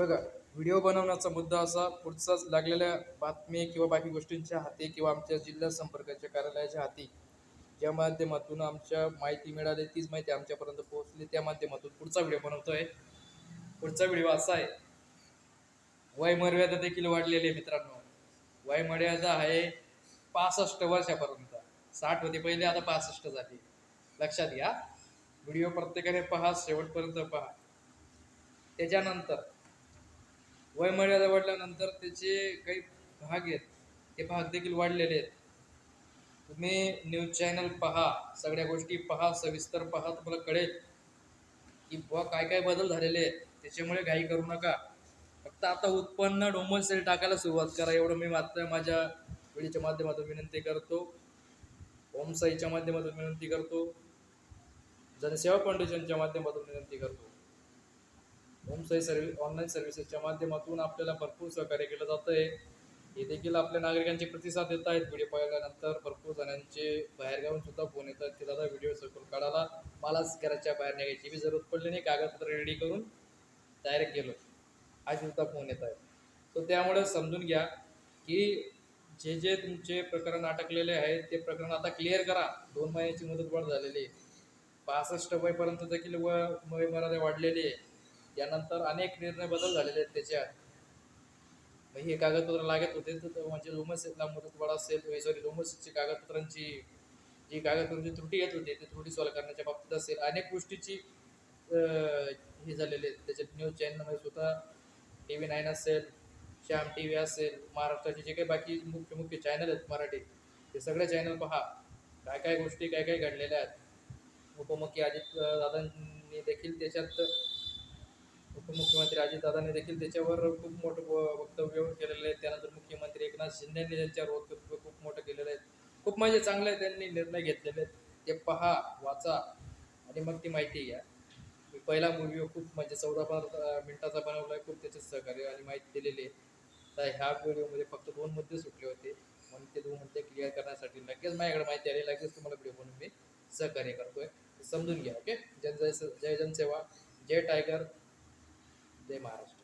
बघा व्हिडिओ बनवण्याचा मुद्दा असा पुढचाच लागलेल्या बातमी किंवा बाकी गोष्टींच्या हाती किंवा आमच्या जिल्हा संपर्काच्या कार्यालयाच्या हाती ज्या माध्यमातून आमच्या माहिती मिळाली तीच माहिती आमच्यापर्यंत पोहोचली त्या माध्यमातून पुढचा व्हिडिओ बनवतोय. पुढचा व्हिडिओ असा आहे. वय मर्यादा देखील वाढलेली आहे मित्रांनो. वय मर्यादा आहे पासष्ट वर्षापर्यंत. साठ होती पहिले आता पासष्ट झाली. लक्षात घ्या. व्हिडिओ प्रत्येकाने पहा शेवटपर्यंत पहा. त्याच्यानंतर वय मर्यादा वाढल्यानंतर त्याचे काही भाग आहेत. ते भाग देखील वाढलेले आहेत. तुम्ही न्यूज चॅनल पहा सगळ्या गोष्टी पहा सविस्तर पहा तुम्हाला कळेल की बुवा काय काय बदल झालेले आहेत. त्याच्यामुळे घाई करू नका. फक्त आता उत्पन्न डोंबल सेल टाकायला सुरुवात करा. एवढं मी मात्र माझ्या व्हिडिओच्या माध्यमातून विनंती करतो. ओमसाईच्या माध्यमातून विनंती करतो. जनसेवा फाउंडेशनच्या माध्यमातून विनंती करतो. होमसाई सर्व्हिस ऑनलाईन सर्व्हिसेसच्या माध्यमातून आपल्याला भरपूर सहकार्य केलं जातं आहे हे देखील आपल्या नागरिकांचे प्रतिसाद देत आहेत. व्हिडिओ पाहिल्यानंतर भरपूर जणांचे बाहेरगावून सुद्धा फोन येतात. की दादा व्हिडिओ सखोल काढायला मलाच घराच्या बाहेर निघायची बी जरूरत पडली नाही. कागदपत्र रेडी करून डायरेक्ट गेलो. आज सुद्धा फोन येत आहेत. तर त्यामुळे समजून घ्या की जे जे तुमचे प्रकरण अटकलेले आहेत ते प्रकरण आता क्लिअर करा. दोन महिन्याची मुदतवाढ झालेली आहे. पासष्ट वयपर्यंत देखील व वय मर्यादा वाढलेली आहे. यानंतर अनेक निर्णय बदल झालेले आहेत त्याच्यात मग हे कागदपत्र लागत होते तर म्हणजे डोमसला मुदतवाडा असेल सॉरी डोमसची कागदपत्रांची जी कागदपत्रांची त्रुटी येत होती ती त्रुटी सॉल्व करण्याच्या बाबतीत असेल. अनेक गोष्टीची हे झालेले आहेत. त्याच्यात न्यूज चॅनलमध्ये सुद्धा टी व्ही नाईन असेल श्याम टी व्ही असेल महाराष्ट्राचे जे काही बाकी मुख्य मुख्य चॅनल आहेत मराठी ते सगळे चॅनल पहा. काय काय गोष्टी काय काय घडलेल्या आहेत? उपमुख्य अजित दादांनी देखील त्याच्यात उपमुख्यमंत्री अजितदादांनी देखील त्याच्यावर खूप मोठं व- वक्तव्य केलेलं आहे. त्यानंतर मुख्यमंत्री एकनाथ शिंदेंनी त्यांच्यावर वक्तव्य खूप मोठं केलेलं आहे. खूप म्हणजे चांगले त्यांनी निर्णय घेतलेले आहेत. ते पहा वाचा आणि मग ती माहिती घ्या. मी पहिला मूव्ही खूप म्हणजे चौदा पंधरा मिनटाचा बनवला आहे. खूप त्याचे सहकार्य आणि माहिती दिलेली आहे. तर ह्या व्हिडिओमध्ये फक्त दोन मुद्दे सुटले होते. म्हणून ते दोन मुद्दे क्लिअर करण्यासाठी लगेच माझ्याकडे माहिती आली. लगेच तुम्हाला व्हिडिओ बनवून मी सहकार्य करतोय. समजून घ्या ओके जन जय जय जनसेवा जय टायगर जय महाराष्ट्र